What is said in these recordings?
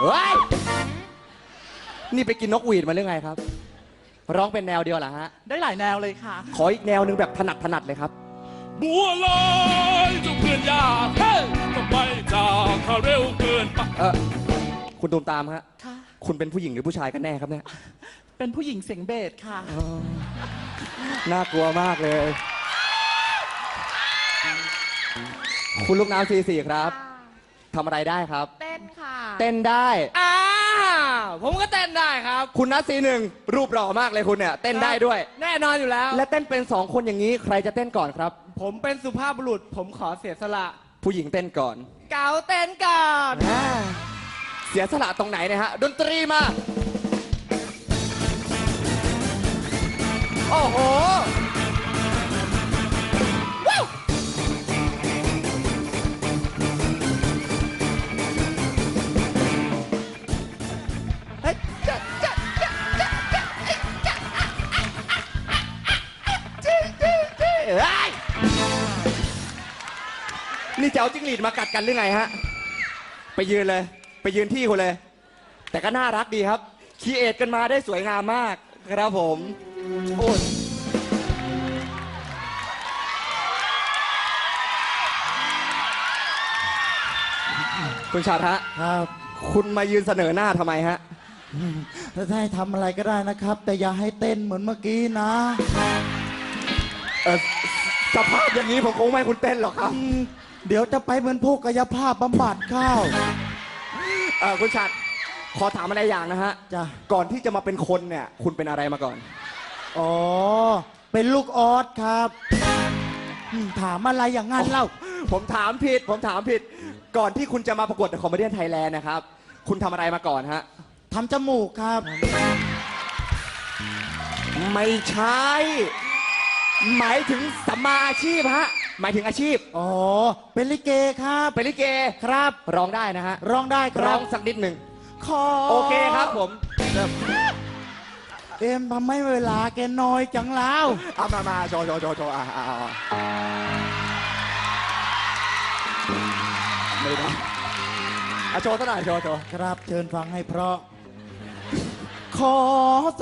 เฮ้ย นี่ไปกินนกหวีดมาหรือไงครับ ร้องเป็นแนวเดียวเหรอฮะ ได้หลายแนวเลยค่ะ ขออีกแนวหนึ่งแบบถนัดถนัดเลยครับ บัวลอยเจ้าเพื่อนยากเฮ้ยทำไมจากเขาเร็วเกินไปเออคุณตูมตามฮะ ค่ะ คุณเป็นผู้หญิงหรือผู้ชายกันแน่ครับเนี่ย เป็นผู้หญิงเสียงเบสค่ะ น่ากลัวมากเลย คุณลูกน้ำซีสี่ครับทำอะไรได้ครับ เต้นค่ะ เต้นได้ อ่าผมก็เต้นได้ครับ คุณนัทซีหนึ่งรูปหล่อมากเลยคุณเนี่ยเต้นได้ด้วย แน่นอนอยู่แล้ว และเต้นเป็นสองคนอย่างนี้ใครจะเต้นก่อนครับ ผมเป็นสุภาพบุรุษ ผมขอเสียสละผู้หญิงเต้นก่อนเก๋าเต้นก่อนอ่าเสียสละตรงไหนเนี่ยฮะ ดนตรีมา โอ้โห หรีดมากัดกันหรือไงฮะ ไปยืนเลย ไปยืนที่คุณเลย แต่ก็น่ารักดีครับคีเอทกันมาได้สวยงามมากครับผม โอ้ยคุณชาติฮะ ครับคุณมายืนเสนอหน้าทำไมฮะ ถ้าจะให้ทำอะไรก็ได้นะครับ แต่อย่าให้เต้นเหมือนเมื่อกี้นะ เออ สภาพอย่างนี้ผมคงไม่ให้คุณเต้นหรอกครับอืมเดี๋ยวจะไปเหมือนพวกกายภาพบำบัดเข้า เออคุณชาติขอถามอะไรอย่างนะฮะจ้ะ ก่อนที่จะมาเป็นคนเนี่ย คุณเป็นอะไรมาก่อน อ๋อ เป็นลูกออสครับอืมถามอะไรอย่างนั้นเล่า ผมถามผิด ผมถามผิด ก่อนที่คุณจะมาประกวดคอมเมดี้ไทยแลนด์นะครับ คุณทำอะไรมาก่อนฮะ ทำจมูกครับ ไม่ใช่ หมายถึงสัมมาอาชีพฮะ หมายถึงอาชีพ อ๋อ เป็นลิเกครับ เป็นลิเกครับ ร้องได้นะฮะ ร้องได้คร้รัอบงสักนิดหนึ่งขอโอเคครับผม เอ็มทำให้เวลาแกน้อยจังแล้ว เอามามาโชว์โชว์โชว์โชว์อ่าอ่าอ่าไม่ได้อะโชว์ซะหน่อยโชว์โชว์ครับเชิญฟังให้เพราะ ขอ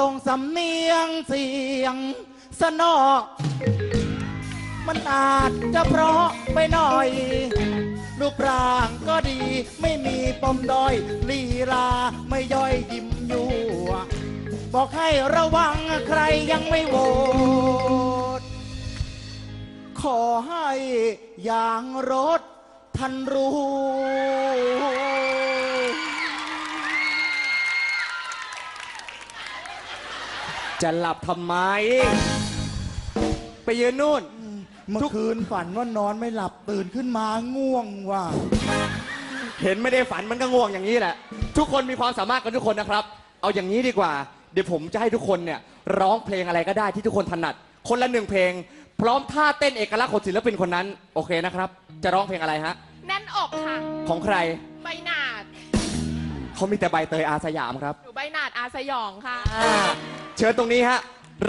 ส่งสำเนียงเสียง สนอ มันอาจจะเพราะไปหน่อย รูปร่างก็ดีไม่มีปมดอย ลีลาไม่ย่อยยิ้มอยู่บอกให้ระวังใครยังไม่โหวตขอให้ยางรถท่านรู้ จะหลับทำไม ไปยืนนู่น เมื่อคืนฝันว่านอนไม่หลับตื่นขึ้นมาง่วงว่ะเห็นไม่ได้ฝันมันก็ง่วงอย่างนี้แหละ ทุกคนมีความสามารถกันทุกคนนะครับ เอาอย่างนี้ดีกว่า เดี๋ยวผมจะให้ทุกคนเนี่ยร้องเพลงอะไรก็ได้ที่ทุกคนถนัด คนละหนึ่งเพลง พร้อมท่าเต้นเอกลักษณ์ของศิลปินคนนั้น โอเคนะครับ จะร้องเพลงอะไรฮะ แน่นอกค่ะ ของใคร ใบหนาดเขามีแต่ใบเตยอาสยามครับ หนูใบหนาดอาสยองค่ะอ่าเชิญตรงนี้ฮะ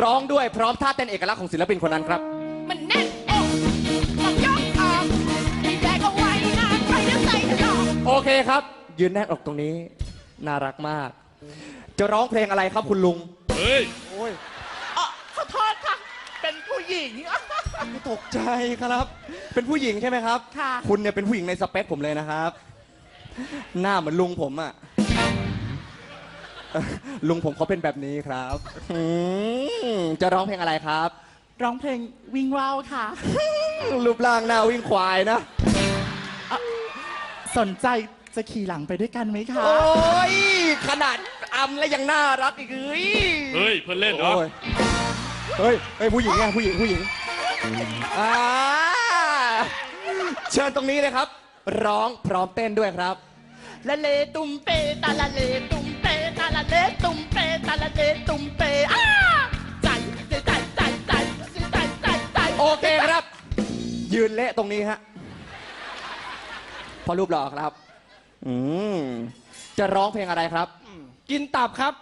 ร้องด้วยพร้อมท่าเต้นเอกลักษณ์ของศิลปินคนนั้นครับ มันแน่นอกมันยกออกมีแบกเอาไว้นานไปแล้วใส่กระดอกโอเคครับ ยืนแน่นอกตรงนี้ น่ารักมาก จะร้องเพลงอะไรครับคุณลุง เฮ้ย อ๋อขอโทษค่ะ เป็นผู้หญิง ตกใจครับ เป็นผู้หญิงใช่ไหมครับค่ะคุณเนี่ยเป็นผู้หญิงในสเปคผมเลยนะครับ หน้าเหมือนลุงผมอะเอ่อ ลุงผมเขาเป็นแบบนี้ครับอืมจะร้องเพลงอะไรครับ ร้องเพลงวิ่งว่าวค่ะ รูปร่างหน้าวิ่งควายนะ สนใจจะขี่หลังไปด้วยกันไหมคะ โอ้ย ขนาดอำแล้วยังน่ารักอีกเอ้ยเฮ้ย เพื่อนเล่นเหรอ โอ้ยเฮ้ยเฮ้ยผู้หญิงไงผู้หญิงผู้หญิงอ่าเชิญตรงนี้เลยครับ ร้องพร้อมเต้นด้วยครับ ละเลตุมเปตาละเลตุมเปตาละเลตุมเปตาละเลตุมเปอ้าใจใจใจใจใจใจใจใจโอเคครับ ยืนเละตรงนี้ฮะพอรูปหล่อครับ อืมจะร้องเพลงอะไรครับ กินตับครับ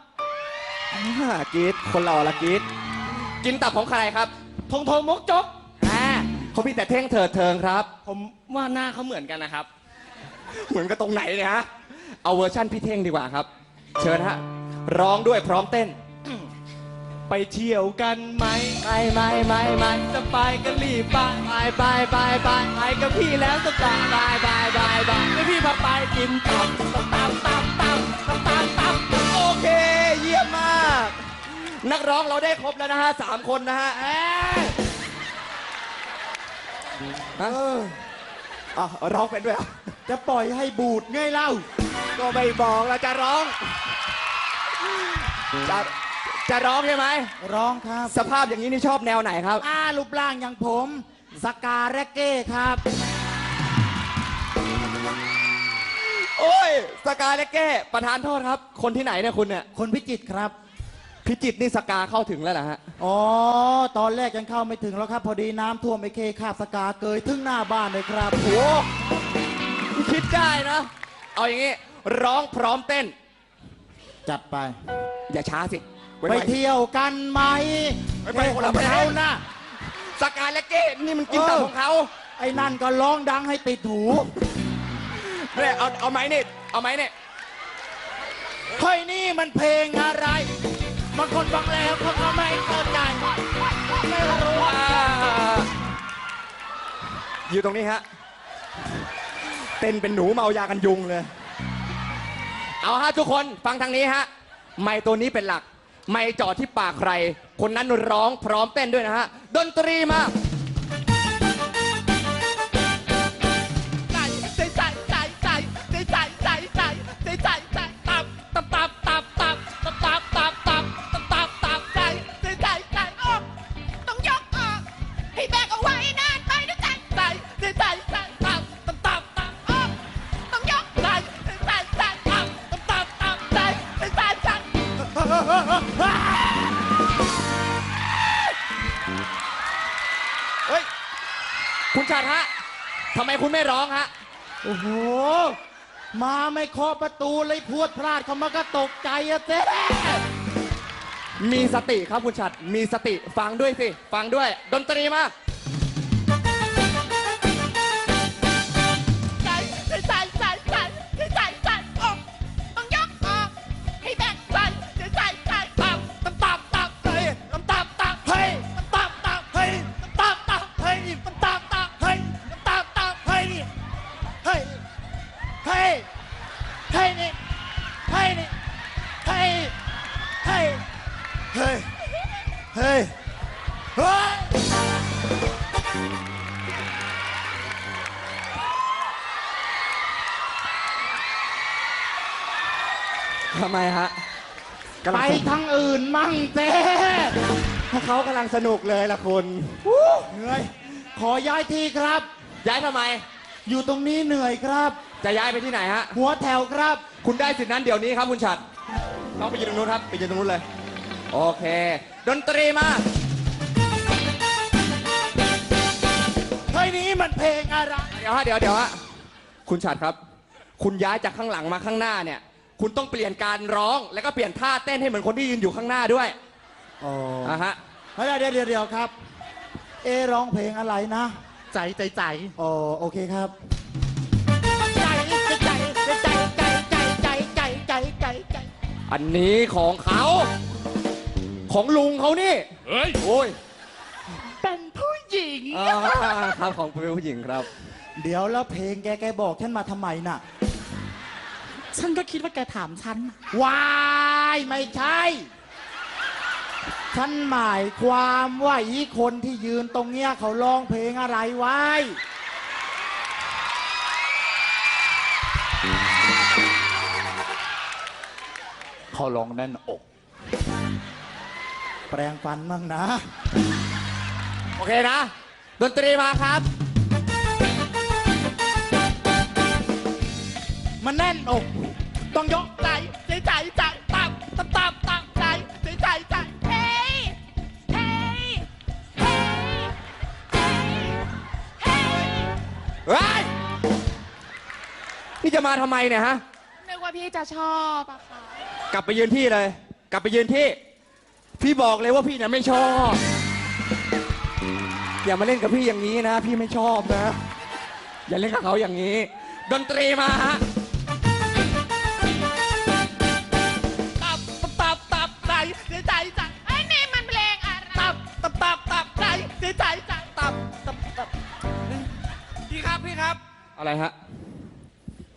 อ่ากรีดคนหล่อละกรีดกินตับของใครครับ ทงทงมกจกอ่าเขามีแต่เท่งเถิดเทิงครับ ผมว่าหน้าเขาเหมือนกันนะครับ เหมือนกับตรงไหนเนี่ยฮะ เอาเวอร์ชั่นพี่เท่งดีกว่าครับ เชิญฮะ ร้องด้วยพร้อมเต้น ไปเที่ยวกันไหมไม่ไม่ไม่ไม่จะไปกันรีบไปไปไปไปไปไปกับพี่แล้วสบายไปไปไปไปให้พี่พาไปกินตับตับตับตับตับตับตับโอเคเยี่ยมมาก นักร้องเราได้ครบแล้วนะฮะสามคนนะฮะเอ๊ะฮะอะร้องเป็นด้วยเหรอจะปล่อยให้บูดไงเล่า ก็ไม่บอกแล้วจะร้อง จะจะร้องใช่ไหม ร้องครับสภาพอย่างนี้นี่ชอบแนวไหนครับ อ้ารูปร่างอย่างผมสกาแรกเก้ครับ โอ้ย สกาเลเก้ประธานโทษครับ คนที่ไหนเนี่ยคุณเนี่ย คนพิจิตรครับ พิจิตรนี่สกาเข้าถึงแล้วเหรอฮะ อ๋อ ตอนแรกยังเข้าไม่ถึงแล้วครับ พอดีน้ำท่วมไอเคคาบสกาเกยถึงหน้าบ้านเลยครับ โอ้คิดได้นะ เอาอย่างงี้ ร้องพร้อมเต้น จัดไป อย่าช้าสิว้ไปว้เที่ยวกันไหมไปไปคนละเที่ยวประเทศนะสกาเลเก้นี่มันกินตับเออของเขาไอ้นั่นก็ร้องดังให้ติดหูเนี่ยเอาเอาไม้นี่เอาไม้นี่เฮ้ยนี่มันเพลงอะไรบางคนฟังแล้วเขาก็ไม่เข้าใจไม่รู้อ่าอยู่ตรงนี้ฮะเต้นเป็นหนูเมายากันยุงเลย เอาฮะทุกคนฟังทางนี้ฮะ ไม้ตัวนี้เป็นหลัก ไม้จอดที่ปากใคร คนนั้นร้องพร้อมเต้นด้วยนะฮะ ดนตรีมา คุณชัดฮะทำไมคุณไม่ร้องฮะ โอ้โห มาไม่เคาะประตูเลยพรวดพลาดเขามาก็ตกใจอะเจ๊มีสติครับคุณชัด มีสติฟังด้วยสิ ฟังด้วย ดนตรีมา เฮ้ยเฮ้ยเฮ้ยเฮ้ยเฮ้ยทำไมฮะกำไปลังทางอื่นมั่งเจ๊เขากำลังสนุกเลยล่ะคุณเหนื่อยขอย้ายที่ครับ ย้ายทำไม อยู่ตรงนี้เหนื่อยครับ จะย้ายไปที่ไหนฮะ หัวแถวครับ คุณได้สิทธินั้นเดี๋ยวนี้ครับคุณชัด ต้องไปยืนตรงนู้นครับไปยืนตรงนู้นเลย โอเค ดนตรีมาเฮ้ยนี่มันเพลงอะไร เดี๋ยวฮะเดี๋ยวเดี๋ยวฮะคุณชัดครับ คุณย้ายจากข้างหลังมาข้างหน้าเนี่ย คุณต้องเปลี่ยนการร้องแล้วก็เปลี่ยนท่าเต้นให้เหมือนคนที่ยืนอยู่ข้างหน้าด้วยอ๋ออะฮะเฮ้ยเดี๋ยวเดี๋ยวเดี๋ยวครับ เอะร้องเพลงอะไรนะ ใจใจใจ อ๋อ โอเคครับ อันนี้ของเขา ของลุงเขานี่ เฮ้ย โอ้ย เป็นผู้หญิง อ่าครับของเป็นผู้หญิงครับ เดี๋ยวแล้วเพลงแกแกบอกฉันมาทำไมน่ะ ฉันก็คิดว่าแกถามฉันวายไม่ใช่ ฉันหมายความว่าอีคนที่ยืนตรงเนี้ยเขาร้องเพลงอะไรไว้ ขาลองแน่นอก แปลงฟันมั่งนะ โอเคนะ ดนตรีมาครับ มันแน่นอก ต้องยกใจใจใจใจตับตับตับตับใจใจใจใจเฮ้ยเฮ้ยเฮ้ยเฮ้ยเฮ้ยเฮ้ยนี่จะมาทำไมเนี่ยฮะ นึกว่าพี่จะชอบอะค่ะ กลับไปยืนที่เลย กลับไปยืนที่ พี่บอกเลยว่าพี่เนี่ยไม่ชอบ อย่ามาเล่นกับพี่อย่างนี้นะ พี่ไม่ชอบนะ อย่าเล่นกับเขาอย่างนี้ ดนตรีมาฮะตับตับตับไตเสีใจจังนี่มันเพลงอะไรตับตับตับตับไใจตับตับตับพี่ครับพี่ครับ อะไรฮะ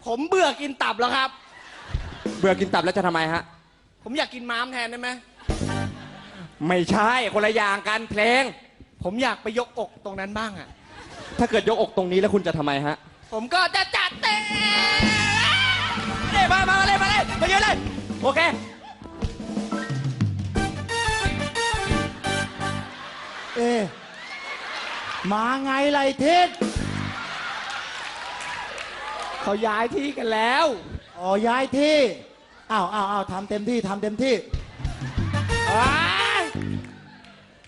ผมเบื่อกินตับแล้วครับ เบื่อกินตับแล้วจะทำไมฮะ ผมอยากกินม้ามแทนได้ไหม ไม่ใช่คนละอย่างกันเพลง ผมอยากไปยกอกตรงนั้นบ้างอะ ถ้าเกิดยกอกตรงนี้แล้วคุณจะทำไมฮะ ผมก็จะจัดเต็มมามามาเลยมาเลยมาเยอะเลย โอเค เอ๊ะมาไงไรทิศ เขาย้ายที่กันแล้ว อ๋อย้ายที่อ้าวอ้าวอ้าวทำเต็มที่ทำเต็มที่ว้าย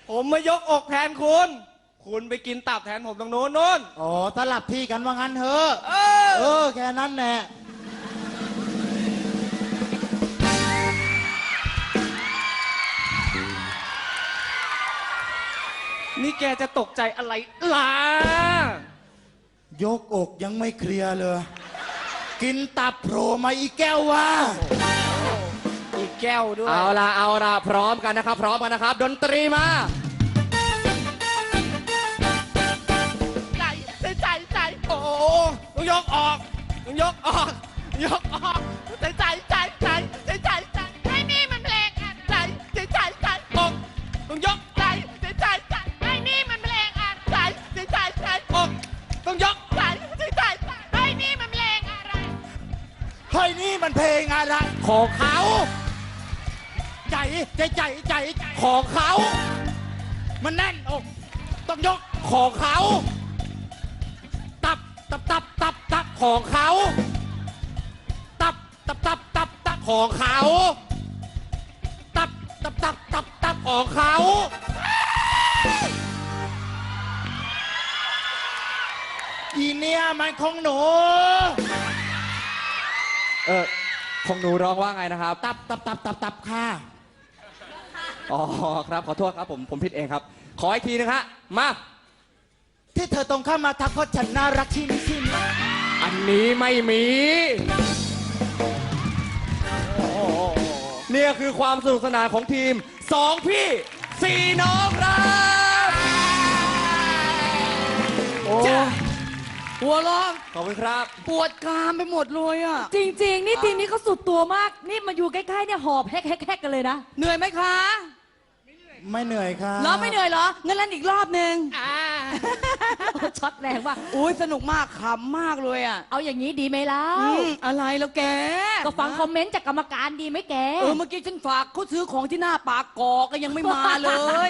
ผมมายกอกแทนคุณ คุณไปกินตับแทนผมตรงโน้นนู้นอ๋อสลับที่กันว่างั้นเถอะ เออ เออ แค่นั้นแหละ นี่แกจะตกใจอะไรล่ะ ยกอกยังไม่เคลียร์เลย กินตับโผล่มาอีกแก้ววะอีกแก้วด้วย เอาละเอาละพร้อมกันนะครับ พร้อมกันนะครับ ดนตรีมาใจใจใจใจโอ้โหต้องยกออกต้องยกออกยกออกใจใจใจใจใจ ของเขาใจใจใจใจใจของเขา มันแน่นอกต้องยกของเขา ตับตับตับตับตับของเขา ตับตับตับตับตับของเขา ตับตับตับตับตับของเขาอีเนี่ยมันของหนู เออ ของหนูร้องว่าไงนะครับ ตับตับตับตับตับค่ะ อ๋อครับขอโทษครับผมผมผิดเองครับ ขออีกทีนึงฮะมา ที่เธอตรงเข้ามาทักเพราะฉันน่ารักชินชินอันนี้ไม่มี เนี่ยคือความสนุกสนานของทีมสองพี่สี่น้องครับโอ้ หัวเร้องขอบคุณครับ ปวดกรามไปหมดเลยอะ จริง ๆ นี่ทีมนี้เขาสุดตัวมาก นี่มาอยู่ใกล้ๆเนี่ยหอบแฮกแฮกแฮกกันเลยนะ เหนื่อยไหมคะไม่เหนื่อยค่ะเหรอไม่เหนื่อยเหรองั้นเล่นอีกรอบหนึ่งอ่าช็อตแรงว่ะอุ้ยสนุกมากขำมากเลยอะเอาอย่างนี้ดีไหมล่ะอืมอะไรแล้วแกก็ฟังคอมเมนต์จากกรรมการดีไหมแก เออเมื่อกี้ฉันฝากเขาซื้อของที่หน้าปากกอกก็ยังไม่มาเลย